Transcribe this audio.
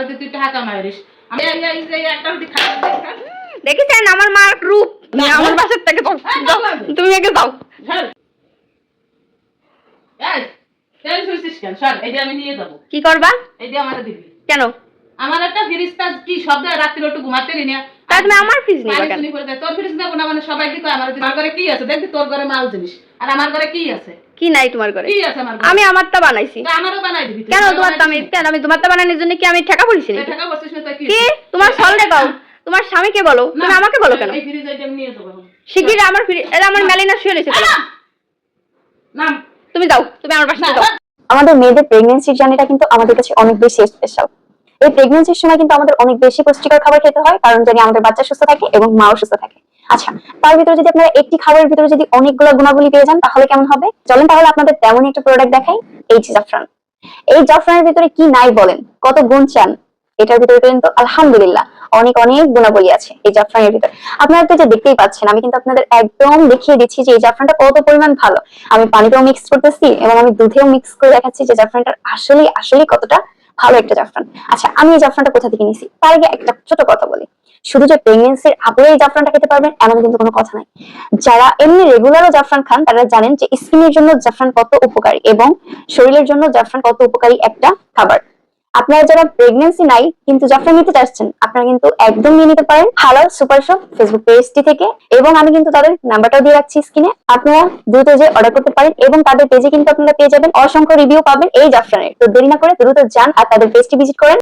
আমার তুই টাকা মারিস দেখেছেন? আমার মার রূপ। আমার বাসার থেকে হ্যাঁ। তুমি আগে যাও কি করবা? কেন? আমার একটা ফিরিস্তা কি শব্দ রাত্রি একটু ঘুমাতে নি না? তা তুমি আমার ফ্রিজ নিবা কেন? তোর দেবো না মানে সবাই দিকে আমার আমার ঘরে কি আছে? দেখবি তোর ঘরে মাল জিনিস। আর আমার ঘরে কি আছে? কি নাই তোমার ঘরে? কি আছে আমার ঘরে? আমি আমারটা বানাইছি। আমারও বানাই দিবি কেন তোমার আমি কেন আমি তোমারটা বানানোর জন্য কি আমি না, কি কি? তোমার দাও। তোমার স্বামীকে বলো। তুমি আমাকে বলো কেন? এই ফ্রিজ আইটেম নিয়ে যাব শিগগির আমার ফ্রি এটা আমার মেলিনা শুয়ে রয়েছে। আহ! তুমি যাও তুমি আমার পাশে না, যাও আমাদের মেয়েদের প্রেগনেন্সির জার্নিটা কিন্তু আমাদের কাছে অনেক বেশি স্পেশাল এই প্রেগনেন্সির সময় কিন্তু আমাদের অনেক বেশি পুষ্টিকর খাবার খেতে হয়, কারণ জানি আমাদের বাচ্চা সুস্থ থাকে এবং মাও সুস্থ থাকে। আচ্ছা তার ভিতরে যদি আপনারা একটি খাবারের ভিতরে যদি অনেকগুলো গুণাবলী পেয়ে যান, তাহলে কেমন হবে? চলেন তাহলে আপনাদের তেমনই একটা প্রোডাক্ট দেখাই, এই জাফরান। এই জাফরানের ভিতরে কি নাই বলেন? কত গুণ চান? এটার ভিতরে কিন্তু আলহামদুলিল্লাহ, অনেক অনেক গুণাবলী আছে এই জাফরানের ভিতরে। আপনারা তো যে দেখতেই পাচ্ছেন, আমি কিন্তু আপনাদের একদম দেখিয়ে দিচ্ছি যে এই জাফরানটা কত পরিমাণ ভালো। আমি পানিতেও মিক্স করতেছি এবং আমি দুধেও মিক্স করে দেখাচ্ছি যে জাফরানটা আসলেই আসলেই কতটা ভালো একটা জাফরান। আচ্ছা আমি এই জাফরানটা কোথা থেকে নিছি? তার আগে একটা ছোট কথা বলি। শুধু যে প্রেগনেন্সির আপরে এই জাফরানটা খেতে পারবেন এমন কিন্তু কোনো কথা নাই। যারা এমনি রেগুলার জাফরান খান, তারা জানেন যে স্কিনের জন্য জাফরান কত উপকারী এবং শরীরের জন্য জাফরান কত উপকারী একটা খাবার। আপনারা যারা প্রেগনেন্সি নাই, কিন্তু জাফরান নিতে চাচ্ছেন, আপনারা কিন্তু একদম নিয়ে নিতে পারেন হালাল সুপার শপ ফেসবুক পেজটি থেকে এবং আমি কিন্তু তাদের নাম্বারটাও দিয়ে রাখছি স্ক্রিনে আপনারা দ্রুত যে অর্ডার করতে পারেন এবং তাদের পেজে কিন্তু আপনারা পেয়ে যাবেন অসংখ্য রিভিউ পাবেন এই জাফরানের। তো দেরি না করে দ্রুত যান আর তাদের পেজটি ভিজিট করেন।